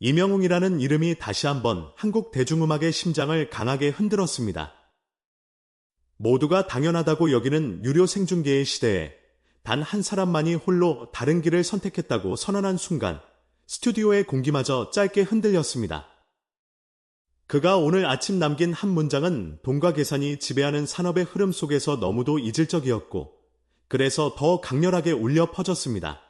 이명웅이라는 이름이 다시 한번 한국 대중음악의 심장을 강하게 흔들었습니다. 모두가 당연하다고 여기는 유료 생중계의 시대에 단 한 사람만이 홀로 다른 길을 선택했다고 선언한 순간 스튜디오의 공기마저 짧게 흔들렸습니다. 그가 오늘 아침 남긴 한 문장은 돈과 계산이 지배하는 산업의 흐름 속에서 너무도 이질적이었고 그래서 더 강렬하게 울려 퍼졌습니다.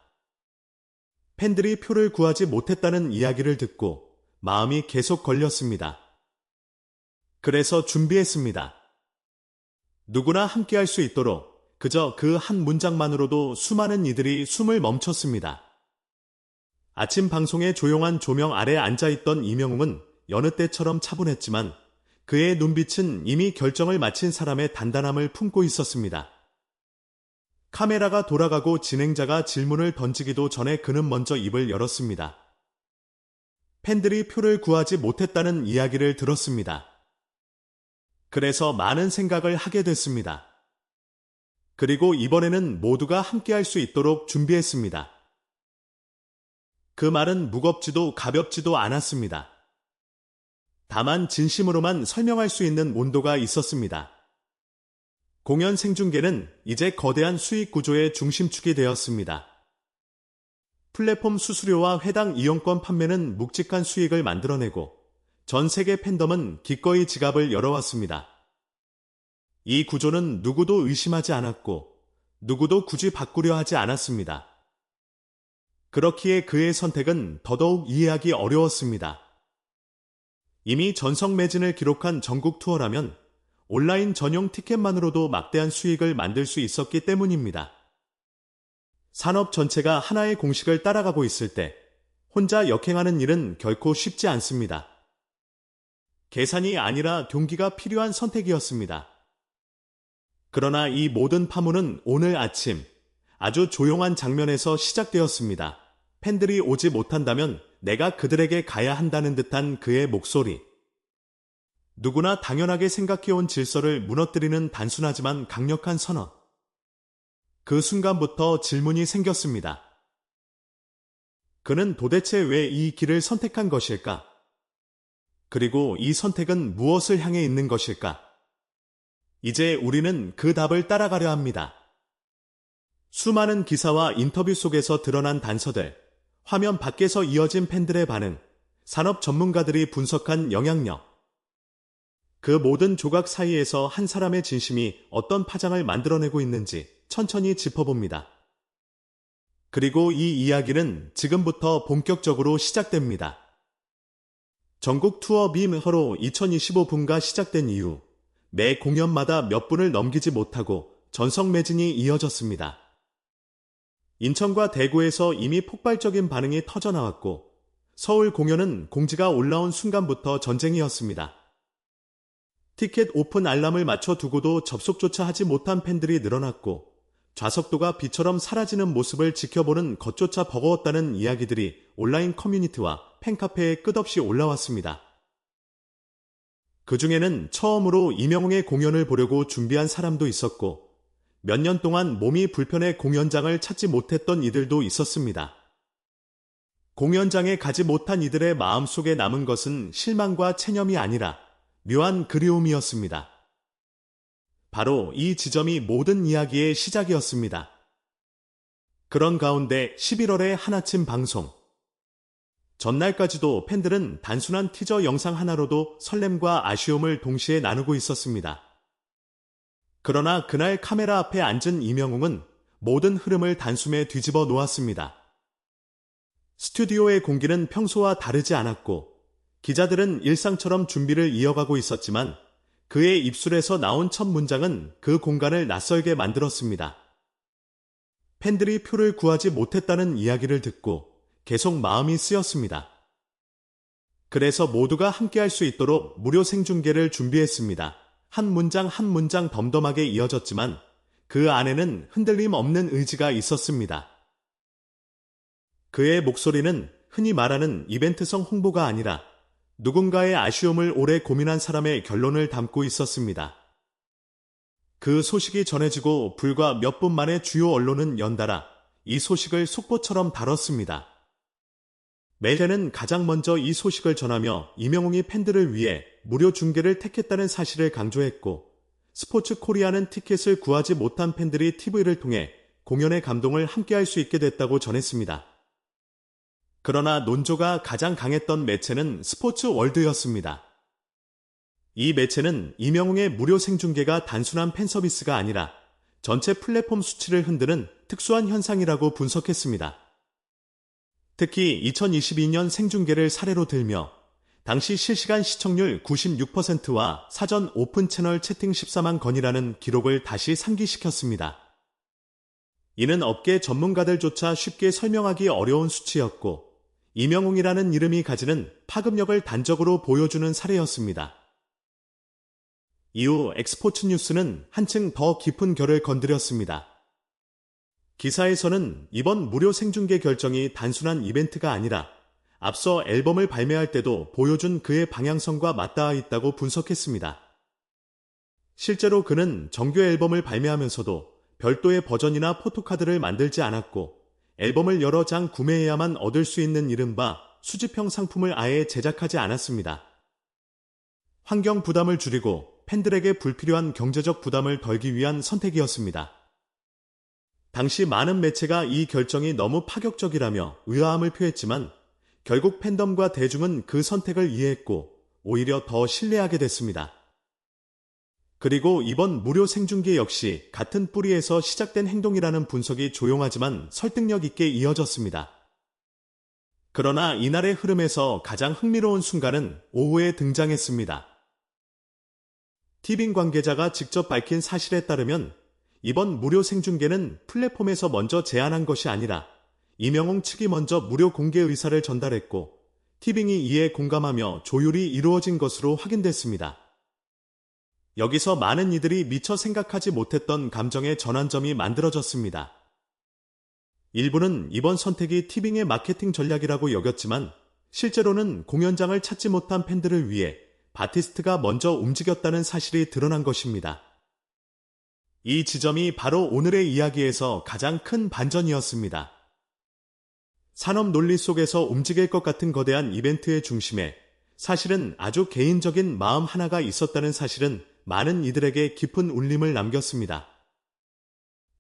팬들이 표를 구하지 못했다는 이야기를 듣고 마음이 계속 걸렸습니다. 그래서 준비했습니다. 누구나 함께할 수 있도록 그저 그 한 문장만으로도 수많은 이들이 숨을 멈췄습니다. 아침 방송의 조용한 조명 아래 앉아있던 이명웅은 여느 때처럼 차분했지만 그의 눈빛은 이미 결정을 마친 사람의 단단함을 품고 있었습니다. 카메라가 돌아가고 진행자가 질문을 던지기도 전에 그는 먼저 입을 열었습니다. 팬들이 표를 구하지 못했다는 이야기를 들었습니다. 그래서 많은 생각을 하게 됐습니다. 그리고 이번에는 모두가 함께 할 수 있도록 준비했습니다. 그 말은 무겁지도 가볍지도 않았습니다. 다만 진심으로만 설명할 수 있는 온도가 있었습니다. 공연 생중계는 이제 거대한 수익 구조의 중심축이 되었습니다. 플랫폼 수수료와 회당 이용권 판매는 묵직한 수익을 만들어내고 전 세계 팬덤은 기꺼이 지갑을 열어왔습니다. 이 구조는 누구도 의심하지 않았고 누구도 굳이 바꾸려 하지 않았습니다. 그렇기에 그의 선택은 더더욱 이해하기 어려웠습니다. 이미 전성 매진을 기록한 전국 투어라면 온라인 전용 티켓만으로도 막대한 수익을 만들 수 있었기 때문입니다. 산업 전체가 하나의 공식을 따라가고 있을 때 혼자 역행하는 일은 결코 쉽지 않습니다. 계산이 아니라 경기가 필요한 선택이었습니다. 그러나 이 모든 파문은 오늘 아침 아주 조용한 장면에서 시작되었습니다. 팬들이 오지 못한다면 내가 그들에게 가야 한다는 듯한 그의 목소리. 누구나 당연하게 생각해온 질서를 무너뜨리는 단순하지만 강력한 선언. 그 순간부터 질문이 생겼습니다. 그는 도대체 왜 이 길을 선택한 것일까? 그리고 이 선택은 무엇을 향해 있는 것일까? 이제 우리는 그 답을 따라가려 합니다. 수많은 기사와 인터뷰 속에서 드러난 단서들, 화면 밖에서 이어진 팬들의 반응, 산업 전문가들이 분석한 영향력. 그 모든 조각 사이에서 한 사람의 진심이 어떤 파장을 만들어내고 있는지 천천히 짚어봅니다. 그리고 이 이야기는 지금부터 본격적으로 시작됩니다. 전국 투어 빔허로 2025분가 시작된 이후 매 공연마다 몇 분을 넘기지 못하고 전성 매진이 이어졌습니다. 인천과 대구에서 이미 폭발적인 반응이 터져나왔고 서울 공연은 공지가 올라온 순간부터 전쟁이었습니다. 티켓 오픈 알람을 맞춰 두고도 접속조차 하지 못한 팬들이 늘어났고 좌석도가 비처럼 사라지는 모습을 지켜보는 것조차 버거웠다는 이야기들이 온라인 커뮤니티와 팬카페에 끝없이 올라왔습니다. 그 중에는 처음으로 이명웅의 공연을 보려고 준비한 사람도 있었고 몇 년 동안 몸이 불편해 공연장을 찾지 못했던 이들도 있었습니다. 공연장에 가지 못한 이들의 마음속에 남은 것은 실망과 체념이 아니라 묘한 그리움이었습니다. 바로 이 지점이 모든 이야기의 시작이었습니다. 그런 가운데 11월의 하나쯤 방송. 전날까지도 팬들은 단순한 티저 영상 하나로도 설렘과 아쉬움을 동시에 나누고 있었습니다. 그러나 그날 카메라 앞에 앉은 이명웅은 모든 흐름을 단숨에 뒤집어 놓았습니다. 스튜디오의 공기는 평소와 다르지 않았고 기자들은 일상처럼 준비를 이어가고 있었지만 그의 입술에서 나온 첫 문장은 그 공간을 낯설게 만들었습니다. 팬들이 표를 구하지 못했다는 이야기를 듣고 계속 마음이 쓰였습니다. 그래서 모두가 함께할 수 있도록 무료 생중계를 준비했습니다. 한 문장 한 문장 덤덤하게 이어졌지만 그 안에는 흔들림 없는 의지가 있었습니다. 그의 목소리는 흔히 말하는 이벤트성 홍보가 아니라 누군가의 아쉬움을 오래 고민한 사람의 결론을 담고 있었습니다. 그 소식이 전해지고 불과 몇 분 만에 주요 언론은 연달아 이 소식을 속보처럼 다뤘습니다. 멜레는 가장 먼저 이 소식을 전하며 이명웅이 팬들을 위해 무료 중계를 택했다는 사실을 강조했고 스포츠 코리아는 티켓을 구하지 못한 팬들이 TV를 통해 공연의 감동을 함께할 수 있게 됐다고 전했습니다. 그러나 논조가 가장 강했던 매체는 스포츠 월드였습니다. 이 매체는 이명웅의 무료 생중계가 단순한 팬 서비스가 아니라 전체 플랫폼 수치를 흔드는 특수한 현상이라고 분석했습니다. 특히 2022년 생중계를 사례로 들며 당시 실시간 시청률 96%와 사전 오픈 채널 채팅 14만 건이라는 기록을 다시 상기시켰습니다. 이는 업계 전문가들조차 쉽게 설명하기 어려운 수치였고 이명웅이라는 이름이 가지는 파급력을 단적으로 보여주는 사례였습니다. 이후 엑스포츠 뉴스는 한층 더 깊은 결을 건드렸습니다. 기사에서는 이번 무료 생중계 결정이 단순한 이벤트가 아니라 앞서 앨범을 발매할 때도 보여준 그의 방향성과 맞닿아 있다고 분석했습니다. 실제로 그는 정규 앨범을 발매하면서도 별도의 버전이나 포토카드를 만들지 않았고 앨범을 여러 장 구매해야만 얻을 수 있는 이른바 수집형 상품을 아예 제작하지 않았습니다. 환경 부담을 줄이고 팬들에게 불필요한 경제적 부담을 덜기 위한 선택이었습니다. 당시 많은 매체가 이 결정이 너무 파격적이라며 의아함을 표했지만 결국 팬덤과 대중은 그 선택을 이해했고 오히려 더 신뢰하게 됐습니다. 그리고 이번 무료 생중계 역시 같은 뿌리에서 시작된 행동이라는 분석이 조용하지만 설득력 있게 이어졌습니다. 그러나 이날의 흐름에서 가장 흥미로운 순간은 오후에 등장했습니다. 티빙 관계자가 직접 밝힌 사실에 따르면 이번 무료 생중계는 플랫폼에서 먼저 제안한 것이 아니라 이명웅 측이 먼저 무료 공개 의사를 전달했고 티빙이 이에 공감하며 조율이 이루어진 것으로 확인됐습니다. 여기서 많은 이들이 미처 생각하지 못했던 감정의 전환점이 만들어졌습니다. 일부는 이번 선택이 티빙의 마케팅 전략이라고 여겼지만 실제로는 공연장을 찾지 못한 팬들을 위해 바티스트가 먼저 움직였다는 사실이 드러난 것입니다. 이 지점이 바로 오늘의 이야기에서 가장 큰 반전이었습니다. 산업 논리 속에서 움직일 것 같은 거대한 이벤트의 중심에 사실은 아주 개인적인 마음 하나가 있었다는 사실은 많은 이들에게 깊은 울림을 남겼습니다.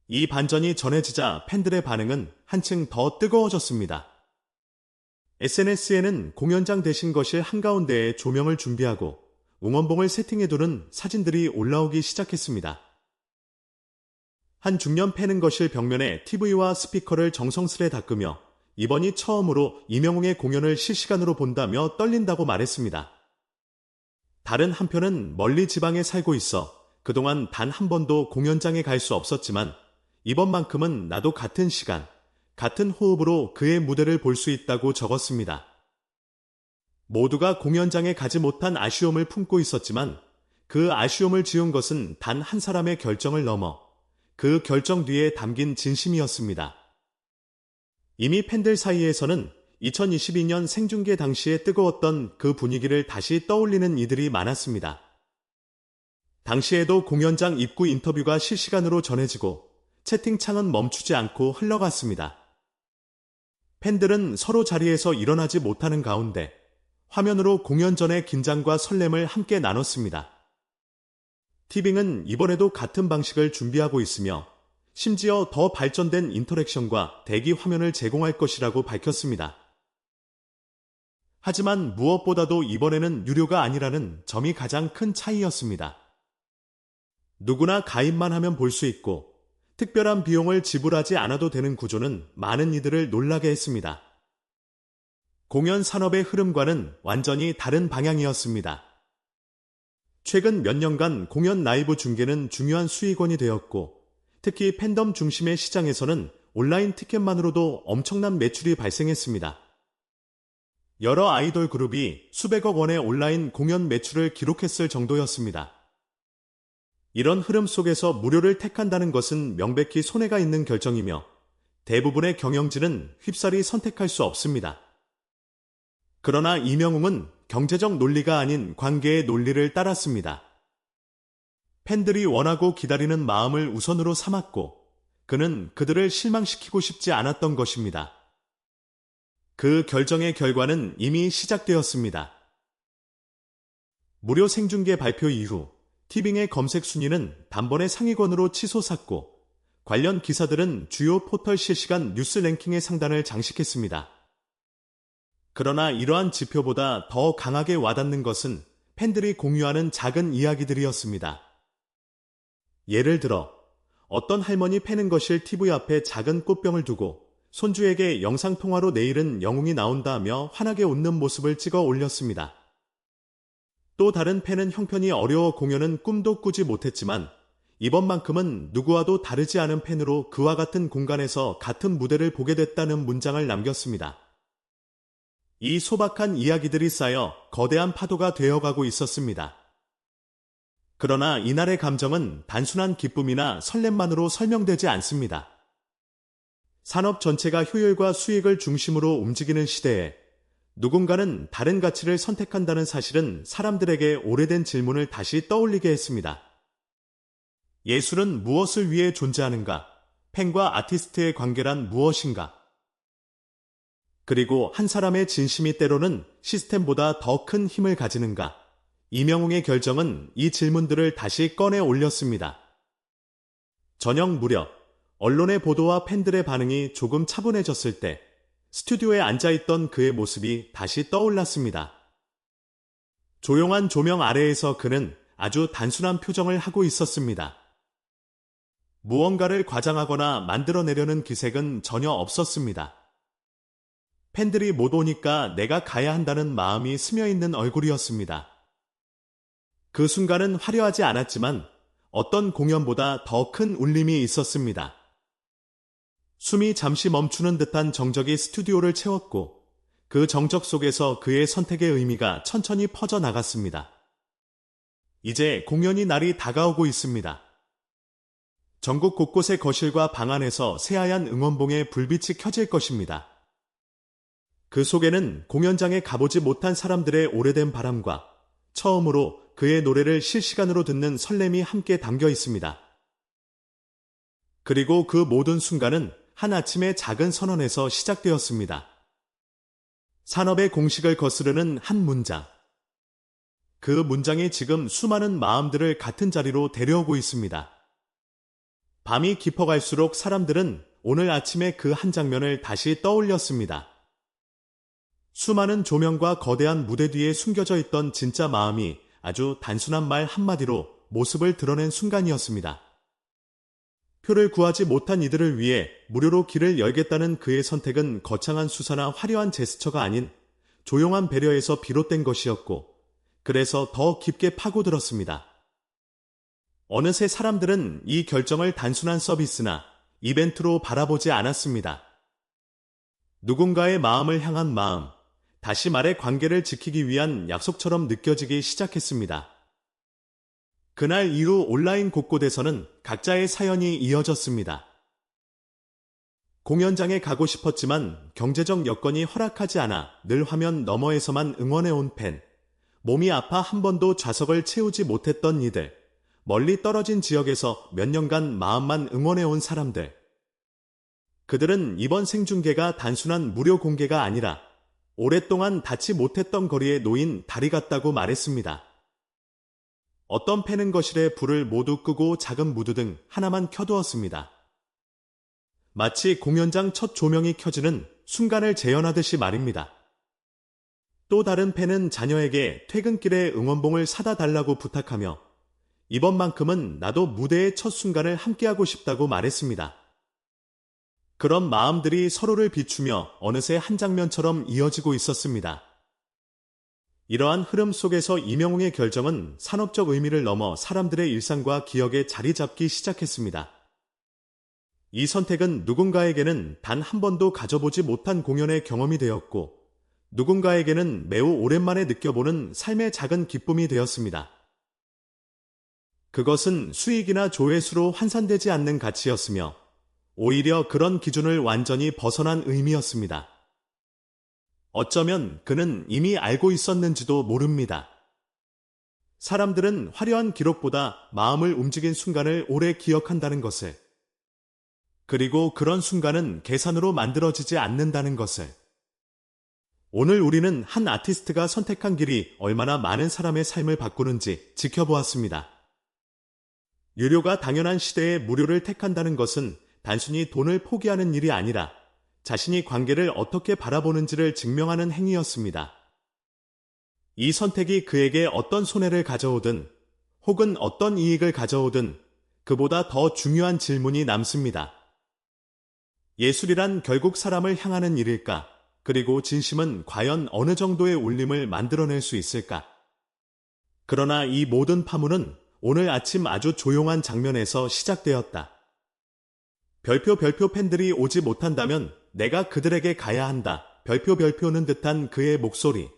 이 반전이 전해지자 팬들의 반응은 한층 더 뜨거워졌습니다. SNS에는 공연장 대신 거실 한가운데에 조명을 준비하고 응원봉을 세팅해두는 사진들이 올라오기 시작했습니다. 한 중년 팬은 거실 벽면에 TV와 스피커를 정성스레 닦으며 이번이 처음으로 이명웅의 공연을 실시간으로 본다며 떨린다고 말했습니다. 다른 한편은 멀리 지방에 살고 있어 그동안 단 한 번도 공연장에 갈 수 없었지만 이번만큼은 나도 같은 시간, 같은 호흡으로 그의 무대를 볼 수 있다고 적었습니다. 모두가 공연장에 가지 못한 아쉬움을 품고 있었지만 그 아쉬움을 지운 것은 단 한 사람의 결정을 넘어 그 결정 뒤에 담긴 진심이었습니다. 이미 팬들 사이에서는 2022년 생중계 당시에 뜨거웠던 그 분위기를 다시 떠올리는 이들이 많았습니다. 당시에도 공연장 입구 인터뷰가 실시간으로 전해지고 채팅창은 멈추지 않고 흘러갔습니다. 팬들은 서로 자리에서 일어나지 못하는 가운데 화면으로 공연 전의 긴장과 설렘을 함께 나눴습니다. 티빙은 이번에도 같은 방식을 준비하고 있으며 심지어 더 발전된 인터랙션과 대기 화면을 제공할 것이라고 밝혔습니다. 하지만 무엇보다도 이번에는 유료가 아니라는 점이 가장 큰 차이였습니다. 누구나 가입만 하면 볼 수 있고 특별한 비용을 지불하지 않아도 되는 구조는 많은 이들을 놀라게 했습니다. 공연 산업의 흐름과는 완전히 다른 방향이었습니다. 최근 몇 년간 공연 라이브 중계는 중요한 수익원이 되었고 특히 팬덤 중심의 시장에서는 온라인 티켓만으로도 엄청난 매출이 발생했습니다. 여러 아이돌 그룹이 수백억 원의 온라인 공연 매출을 기록했을 정도였습니다. 이런 흐름 속에서 무료를 택한다는 것은 명백히 손해가 있는 결정이며 대부분의 경영진은 휩싸리 선택할 수 없습니다. 그러나 이명웅은 경제적 논리가 아닌 관계의 논리를 따랐습니다. 팬들이 원하고 기다리는 마음을 우선으로 삼았고 그는 그들을 실망시키고 싶지 않았던 것입니다. 그 결정의 결과는 이미 시작되었습니다. 무료 생중계 발표 이후 티빙의 검색 순위는 단번에 상위권으로 치솟았고 관련 기사들은 주요 포털 실시간 뉴스 랭킹의 상단을 장식했습니다. 그러나 이러한 지표보다 더 강하게 와닿는 것은 팬들이 공유하는 작은 이야기들이었습니다. 예를 들어 어떤 할머니 패는 것일 TV 앞에 작은 꽃병을 두고 손주에게 영상통화로 내일은 영웅이 나온다며 환하게 웃는 모습을 찍어 올렸습니다. 또 다른 팬은 형편이 어려워 공연은 꿈도 꾸지 못했지만 이번만큼은 누구와도 다르지 않은 팬으로 그와 같은 공간에서 같은 무대를 보게 됐다는 문장을 남겼습니다. 이 소박한 이야기들이 쌓여 거대한 파도가 되어가고 있었습니다. 그러나 이날의 감정은 단순한 기쁨이나 설렘만으로 설명되지 않습니다. 산업 전체가 효율과 수익을 중심으로 움직이는 시대에 누군가는 다른 가치를 선택한다는 사실은 사람들에게 오래된 질문을 다시 떠올리게 했습니다. 예술은 무엇을 위해 존재하는가? 팬과 아티스트의 관계란 무엇인가? 그리고 한 사람의 진심이 때로는 시스템보다 더 큰 힘을 가지는가? 이명웅의 결정은 이 질문들을 다시 꺼내 올렸습니다. 저녁 무렵 언론의 보도와 팬들의 반응이 조금 차분해졌을 때 스튜디오에 앉아있던 그의 모습이 다시 떠올랐습니다. 조용한 조명 아래에서 그는 아주 단순한 표정을 하고 있었습니다. 무언가를 과장하거나 만들어내려는 기색은 전혀 없었습니다. 팬들이 못 오니까 내가 가야 한다는 마음이 스며있는 얼굴이었습니다. 그 순간은 화려하지 않았지만 어떤 공연보다 더 큰 울림이 있었습니다. 숨이 잠시 멈추는 듯한 정적이 스튜디오를 채웠고 그 정적 속에서 그의 선택의 의미가 천천히 퍼져 나갔습니다. 이제 공연이 날이 다가오고 있습니다. 전국 곳곳의 거실과 방 안에서 새하얀 응원봉에 불빛이 켜질 것입니다. 그 속에는 공연장에 가보지 못한 사람들의 오래된 바람과 처음으로 그의 노래를 실시간으로 듣는 설렘이 함께 담겨 있습니다. 그리고 그 모든 순간은 한 아침의 작은 선언에서 시작되었습니다. 산업의 공식을 거스르는 한 문장. 그 문장이 지금 수많은 마음들을 같은 자리로 데려오고 있습니다. 밤이 깊어갈수록 사람들은 오늘 아침의 그한 장면을 다시 떠올렸습니다. 수많은 조명과 거대한 무대 뒤에 숨겨져 있던 진짜 마음이 아주 단순한 말 한마디로 모습을 드러낸 순간이었습니다. 표를 구하지 못한 이들을 위해 무료로 길을 열겠다는 그의 선택은 거창한 수사나 화려한 제스처가 아닌 조용한 배려에서 비롯된 것이었고, 그래서 더 깊게 파고들었습니다. 어느새 사람들은 이 결정을 단순한 서비스나 이벤트로 바라보지 않았습니다. 누군가의 마음을 향한 마음, 다시 말해 관계를 지키기 위한 약속처럼 느껴지기 시작했습니다. 그날 이후 온라인 곳곳에서는 각자의 사연이 이어졌습니다. 공연장에 가고 싶었지만 경제적 여건이 허락하지 않아 늘 화면 너머에서만 응원해온 팬, 몸이 아파 한 번도 좌석을 채우지 못했던 이들, 멀리 떨어진 지역에서 몇 년간 마음만 응원해온 사람들. 그들은 이번 생중계가 단순한 무료 공개가 아니라 오랫동안 닿지 못했던 거리에 놓인 다리 같다고 말했습니다. 어떤 패는 거실에 불을 모두 끄고 작은 무드 등 하나만 켜두었습니다. 마치 공연장 첫 조명이 켜지는 순간을 재현하듯이 말입니다. 또 다른 팬은 자녀에게 퇴근길에 응원봉을 사다 달라고 부탁하며 이번만큼은 나도 무대의 첫 순간을 함께하고 싶다고 말했습니다. 그런 마음들이 서로를 비추며 어느새 한 장면처럼 이어지고 있었습니다. 이러한 흐름 속에서 이명웅의 결정은 산업적 의미를 넘어 사람들의 일상과 기억에 자리 잡기 시작했습니다. 이 선택은 누군가에게는 단 한 번도 가져보지 못한 공연의 경험이 되었고, 누군가에게는 매우 오랜만에 느껴보는 삶의 작은 기쁨이 되었습니다. 그것은 수익이나 조회수로 환산되지 않는 가치였으며, 오히려 그런 기준을 완전히 벗어난 의미였습니다. 어쩌면 그는 이미 알고 있었는지도 모릅니다. 사람들은 화려한 기록보다 마음을 움직인 순간을 오래 기억한다는 것을, 그리고 그런 순간은 계산으로 만들어지지 않는다는 것을, 오늘 우리는 한 아티스트가 선택한 길이 얼마나 많은 사람의 삶을 바꾸는지 지켜보았습니다. 유료가 당연한 시대에 무료를 택한다는 것은 단순히 돈을 포기하는 일이 아니라 자신이 관계를 어떻게 바라보는지를 증명하는 행위였습니다. 이 선택이 그에게 어떤 손해를 가져오든 혹은 어떤 이익을 가져오든 그보다 더 중요한 질문이 남습니다. 예술이란 결국 사람을 향하는 일일까? 그리고 진심은 과연 어느 정도의 울림을 만들어낼 수 있을까? 그러나 이 모든 파문은 오늘 아침 아주 조용한 장면에서 시작되었다. 별표 별표 팬들이 오지 못한다면 내가 그들에게 가야 한다. 별표 별표는 듯한 그의 목소리.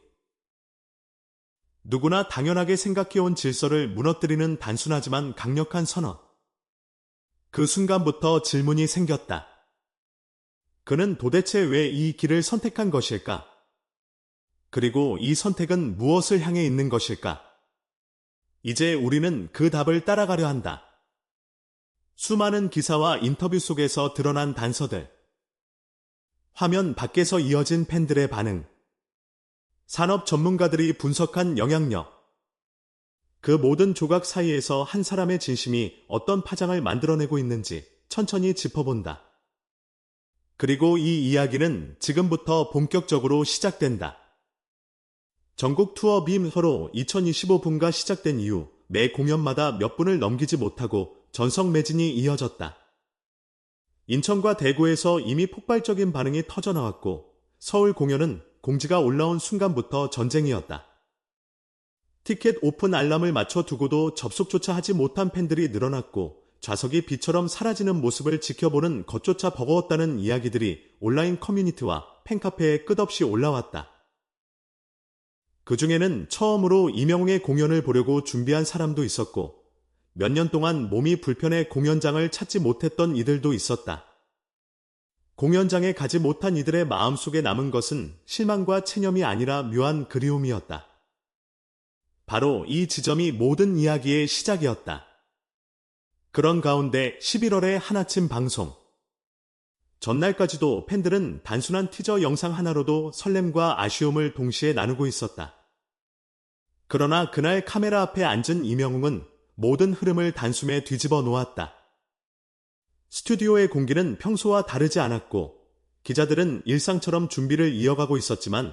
누구나 당연하게 생각해온 질서를 무너뜨리는 단순하지만 강력한 선언. 그 순간부터 질문이 생겼다. 그는 도대체 왜 이 길을 선택한 것일까? 그리고 이 선택은 무엇을 향해 있는 것일까? 이제 우리는 그 답을 따라가려 한다. 수많은 기사와 인터뷰 속에서 드러난 단서들. 화면 밖에서 이어진 팬들의 반응. 산업 전문가들이 분석한 영향력. 그 모든 조각 사이에서 한 사람의 진심이 어떤 파장을 만들어내고 있는지 천천히 짚어본다. 그리고 이 이야기는 지금부터 본격적으로 시작된다. 전국 투어 빔 서로 2025분가 시작된 이후 매 공연마다 몇 분을 넘기지 못하고 전성 매진이 이어졌다. 인천과 대구에서 이미 폭발적인 반응이 터져나왔고 서울 공연은 공지가 올라온 순간부터 전쟁이었다. 티켓 오픈 알람을 맞춰 두고도 접속조차 하지 못한 팬들이 늘어났고 좌석이 비처럼 사라지는 모습을 지켜보는 것조차 버거웠다는 이야기들이 온라인 커뮤니티와 팬카페에 끝없이 올라왔다. 그 중에는 처음으로 이명웅의 공연을 보려고 준비한 사람도 있었고 몇 년 동안 몸이 불편해 공연장을 찾지 못했던 이들도 있었다. 공연장에 가지 못한 이들의 마음속에 남은 것은 실망과 체념이 아니라 묘한 그리움이었다. 바로 이 지점이 모든 이야기의 시작이었다. 그런 가운데 11월의 한아침 방송. 전날까지도 팬들은 단순한 티저 영상 하나로도 설렘과 아쉬움을 동시에 나누고 있었다. 그러나 그날 카메라 앞에 앉은 이명웅은 모든 흐름을 단숨에 뒤집어 놓았다. 스튜디오의 공기는 평소와 다르지 않았고 기자들은 일상처럼 준비를 이어가고 있었지만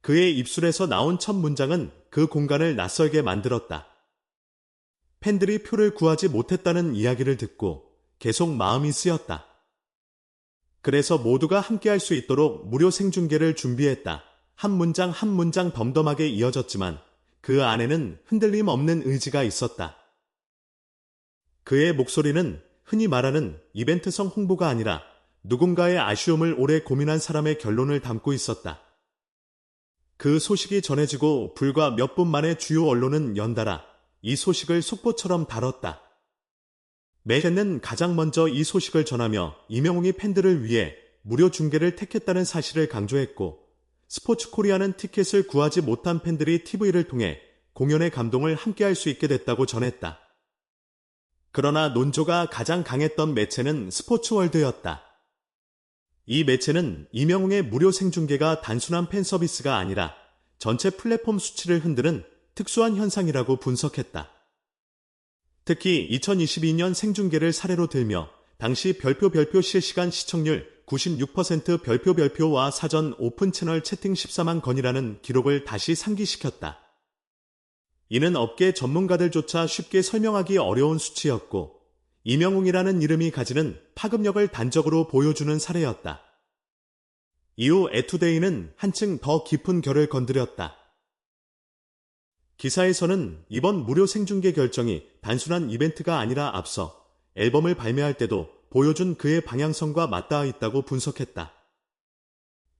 그의 입술에서 나온 첫 문장은 그 공간을 낯설게 만들었다. 팬들이 표를 구하지 못했다는 이야기를 듣고 계속 마음이 쓰였다. 그래서 모두가 함께할 수 있도록 무료 생중계를 준비했다. 한 문장 한 문장 덤덤하게 이어졌지만 그 안에는 흔들림 없는 의지가 있었다. 그의 목소리는 흔히 말하는 이벤트성 홍보가 아니라 누군가의 아쉬움을 오래 고민한 사람의 결론을 담고 있었다. 그 소식이 전해지고 불과 몇 분 만에 주요 언론은 연달아 이 소식을 속보처럼 다뤘다. 매체는 가장 먼저 이 소식을 전하며 이명웅이 팬들을 위해 무료 중계를 택했다는 사실을 강조했고 스포츠 코리아는 티켓을 구하지 못한 팬들이 TV를 통해 공연의 감동을 함께할 수 있게 됐다고 전했다. 그러나 논조가 가장 강했던 매체는 스포츠월드였다. 이 매체는 이명웅의 무료 생중계가 단순한 팬 서비스가 아니라 전체 플랫폼 수치를 흔드는 특수한 현상이라고 분석했다. 특히 2022년 생중계를 사례로 들며 당시 별표 별표 실시간 시청률 96% 별표 별표와 사전 오픈 채널 채팅 14만 건이라는 기록을 다시 상기시켰다. 이는 업계 전문가들조차 쉽게 설명하기 어려운 수치였고 이명웅이라는 이름이 가지는 파급력을 단적으로 보여주는 사례였다. 이후 에투데이는 한층 더 깊은 결을 건드렸다. 기사에서는 이번 무료 생중계 결정이 단순한 이벤트가 아니라 앞서 앨범을 발매할 때도 보여준 그의 방향성과 맞닿아 있다고 분석했다.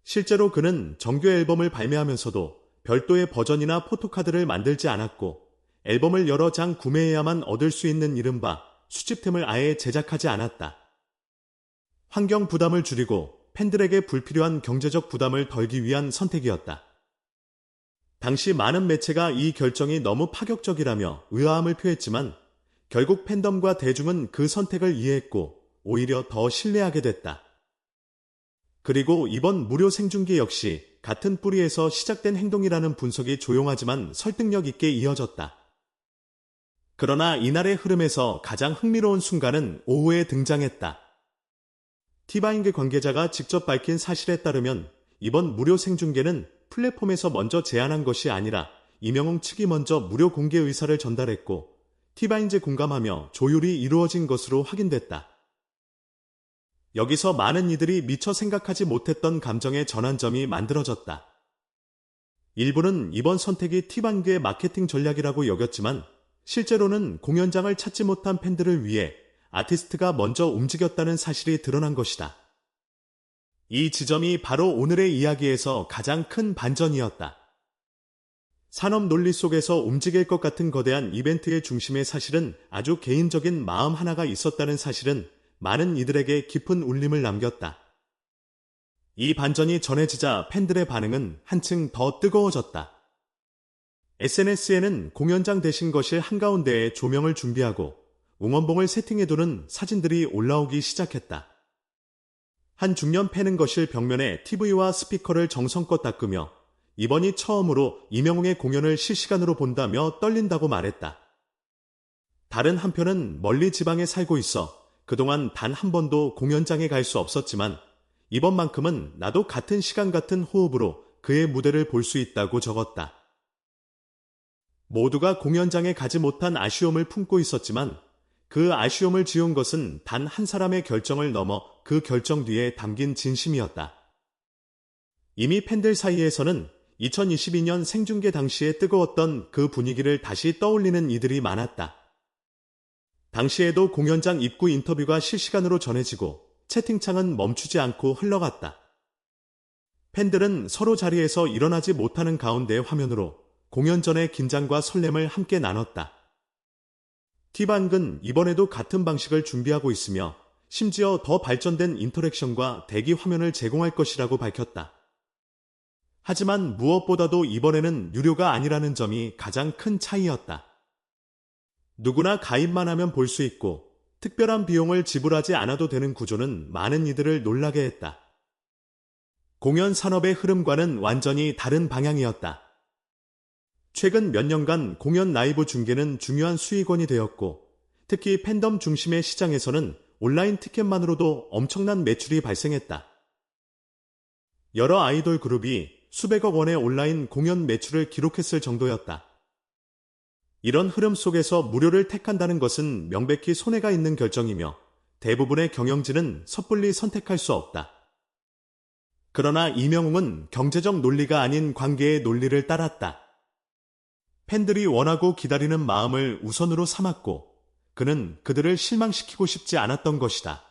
실제로 그는 정규 앨범을 발매하면서도 별도의 버전이나 포토카드를 만들지 않았고 앨범을 여러 장 구매해야만 얻을 수 있는 이른바 수집템을 아예 제작하지 않았다. 환경 부담을 줄이고 팬들에게 불필요한 경제적 부담을 덜기 위한 선택이었다. 당시 많은 매체가 이 결정이 너무 파격적이라며 의아함을 표했지만 결국 팬덤과 대중은 그 선택을 이해했고 오히려 더 신뢰하게 됐다. 그리고 이번 무료 생중계 역시 같은 뿌리에서 시작된 행동이라는 분석이 조용하지만 설득력 있게 이어졌다. 그러나 이날의 흐름에서 가장 흥미로운 순간은 오후에 등장했다. 티바잉그 관계자가 직접 밝힌 사실에 따르면 이번 무료 생중계는 플랫폼에서 먼저 제안한 것이 아니라 이명웅 측이 먼저 무료 공개 의사를 전달했고 티바인즈 공감하며 조율이 이루어진 것으로 확인됐다. 여기서 많은 이들이 미처 생각하지 못했던 감정의 전환점이 만들어졌다. 일부는 이번 선택이 티반그의 마케팅 전략이라고 여겼지만 실제로는 공연장을 찾지 못한 팬들을 위해 아티스트가 먼저 움직였다는 사실이 드러난 것이다. 이 지점이 바로 오늘의 이야기에서 가장 큰 반전이었다. 산업 논리 속에서 움직일 것 같은 거대한 이벤트의 중심에 사실은 아주 개인적인 마음 하나가 있었다는 사실은 많은 이들에게 깊은 울림을 남겼다. 이 반전이 전해지자 팬들의 반응은 한층 더 뜨거워졌다. SNS에는 공연장 대신 거실 한가운데에 조명을 준비하고 응원봉을 세팅해두는 사진들이 올라오기 시작했다. 한 중년 팬은 거실 벽면에 TV와 스피커를 정성껏 닦으며 이번이 처음으로 이명웅의 공연을 실시간으로 본다며 떨린다고 말했다. 다른 한편은 멀리 지방에 살고 있어 그동안 단 한 번도 공연장에 갈 수 없었지만 이번만큼은 나도 같은 시간 같은 호흡으로 그의 무대를 볼 수 있다고 적었다. 모두가 공연장에 가지 못한 아쉬움을 품고 있었지만 그 아쉬움을 지운 것은 단 한 사람의 결정을 넘어 그 결정 뒤에 담긴 진심이었다. 이미 팬들 사이에서는 2022년 생중계 당시에 뜨거웠던 그 분위기를 다시 떠올리는 이들이 많았다. 당시에도 공연장 입구 인터뷰가 실시간으로 전해지고 채팅창은 멈추지 않고 흘러갔다. 팬들은 서로 자리에서 일어나지 못하는 가운데 화면으로 공연 전의 긴장과 설렘을 함께 나눴다. 티반은 이번에도 같은 방식을 준비하고 있으며 심지어 더 발전된 인터랙션과 대기 화면을 제공할 것이라고 밝혔다. 하지만 무엇보다도 이번에는 유료가 아니라는 점이 가장 큰 차이였다. 누구나 가입만 하면 볼 수 있고 특별한 비용을 지불하지 않아도 되는 구조는 많은 이들을 놀라게 했다. 공연 산업의 흐름과는 완전히 다른 방향이었다. 최근 몇 년간 공연 라이브 중계는 중요한 수익원이 되었고 특히 팬덤 중심의 시장에서는 온라인 티켓만으로도 엄청난 매출이 발생했다. 여러 아이돌 그룹이 수백억 원의 온라인 공연 매출을 기록했을 정도였다. 이런 흐름 속에서 무료를 택한다는 것은 명백히 손해가 있는 결정이며 대부분의 경영진은 섣불리 선택할 수 없다. 그러나 이명웅은 경제적 논리가 아닌 관계의 논리를 따랐다. 팬들이 원하고 기다리는 마음을 우선으로 삼았고 그는 그들을 실망시키고 싶지 않았던 것이다.